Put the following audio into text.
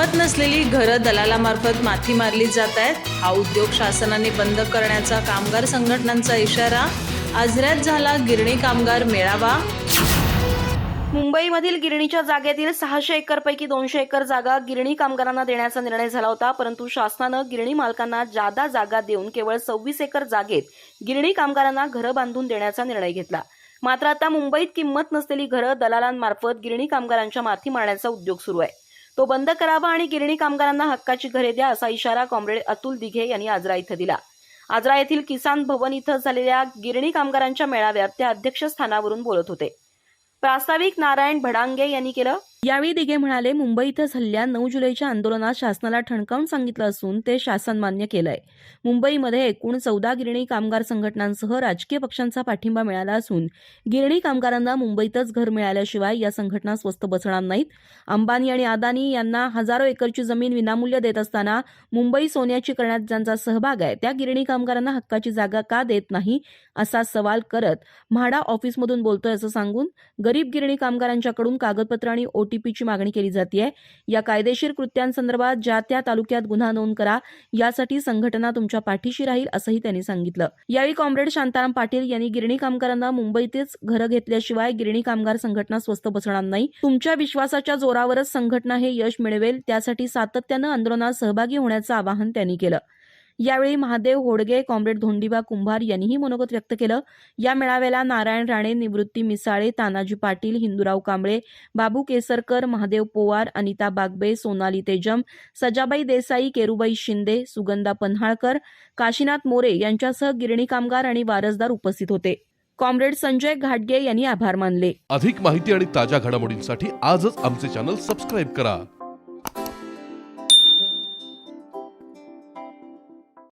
किंमत नसलेली घरं दलालामार्फत माथी मारली जात आहेत. हा उद्योग शासनाने बंद करण्याचा कामगार संघटनांचा इशारा. आजऱ्यात झाला गिरणी कामगार मेळावा. मुंबईमधील गिरणीच्या जागेतील सहाशे एकरपैकी दोनशे एकर जागा गिरणी कामगारांना देण्याचा निर्णय झाला होता परंतु शासनानं गिरणी मालकांना जादा जागा देऊन केवळ सव्वीस एकर जागेत गिरणी कामगारांना घरं बांधून देण्याचा निर्णय घेतला. मात्र आता मुंबईत किंमत नसलेली घरं दलालांमार्फत गिरणी कामगारांच्या माथी मारण्याचा उद्योग सुरू आहे. तो बंद करावा आणि गिरणी कामगारांना हक्काची घरे द्या असा इशारा कॉम्रेड अतुल दिघे यांनी आजरा इथं दिला. आजरा येथील किसान भवन इथं झालेल्या गिरणी कामगारांच्या मेळाव्यात ते अध्यक्षस्थानावरून बोलत होते. प्रास्ताविक नारायण भडांगे यांनी केलं यावेळी दिघे म्हणाले मुंबई इथं हल्ल्या नऊ जुलैच्या आंदोलनात शासनाला ठणकावून सांगितलं असून ते शासन मान्य केलंय. मुंबईमध्ये एकूण चौदा गिरणी कामगार संघटनांसह राजकीय पक्षांचा पाठिंबा मिळाला असून गिरणी कामगारांना मुंबईतच घर मिळाल्याशिवाय या संघटना स्वस्त बसणार नाहीत. अंबानी आणि अदानी यांना हजारो एकरची जमीन विनामूल्य देत असताना मुंबई सोन्याची करण्यात ज्यांचा सहभाग आहे त्या गिरणी कामगारांना हक्काची जागा का देत नाही असा सवाल करत म्हाडा ऑफिसमधून बोलतोय असं सांगून गरीब गिरणी कामगारांच्याकडून कागदपत्र आणि ओटीपीची मागणी केली जाते या कायदेशीर कृत्यांसंदर्भात ज्या त्या तालुक्यात गुन्हा नोंद करा यासाठी संघटना तुमच्या पाठीशी राहील असंही त्यांनी सांगितलं. यावेळी कॉम्रेड शांताराम पाटील यांनी गिरणी कामगारांना मुंबईतच घरं घेतल्याशिवाय गिरणी कामगार संघटना स्वस्त बसणार नाही. तुमच्या विश्वासाच्या जोरावरच संघटना हे यश मिळवेल त्यासाठी सातत्यानं आंदोलनात सहभागी होण्याचं आवाहन त्यांनी केलं. यावेळी महादेव होडगे कॉम्रेड धोंडीबा कुंभार यांनीही मनोगत व्यक्त केलं. या मेळाव्याला नारायण राणे निवृत्ती मिसाळे तानाजी पाटील हिंदूराव कांबळे बाबू केसरकर महादेव पोवार अनिता बागबे सोनाली तेजम सजाबाई देसाई केरुबाई शिंदे सुगंधा पन्हाळकर काशीनाथ मोरे यांच्यासह गिरणी कामगार आणि वारसदार उपस्थित होते. कॉम्रेड संजय घाटगे यांनी आभार मानले. अधिक माहिती आणि ताज्या घडामोडींसाठी आजच आमचे चॅनल सबस्क्राईब करा.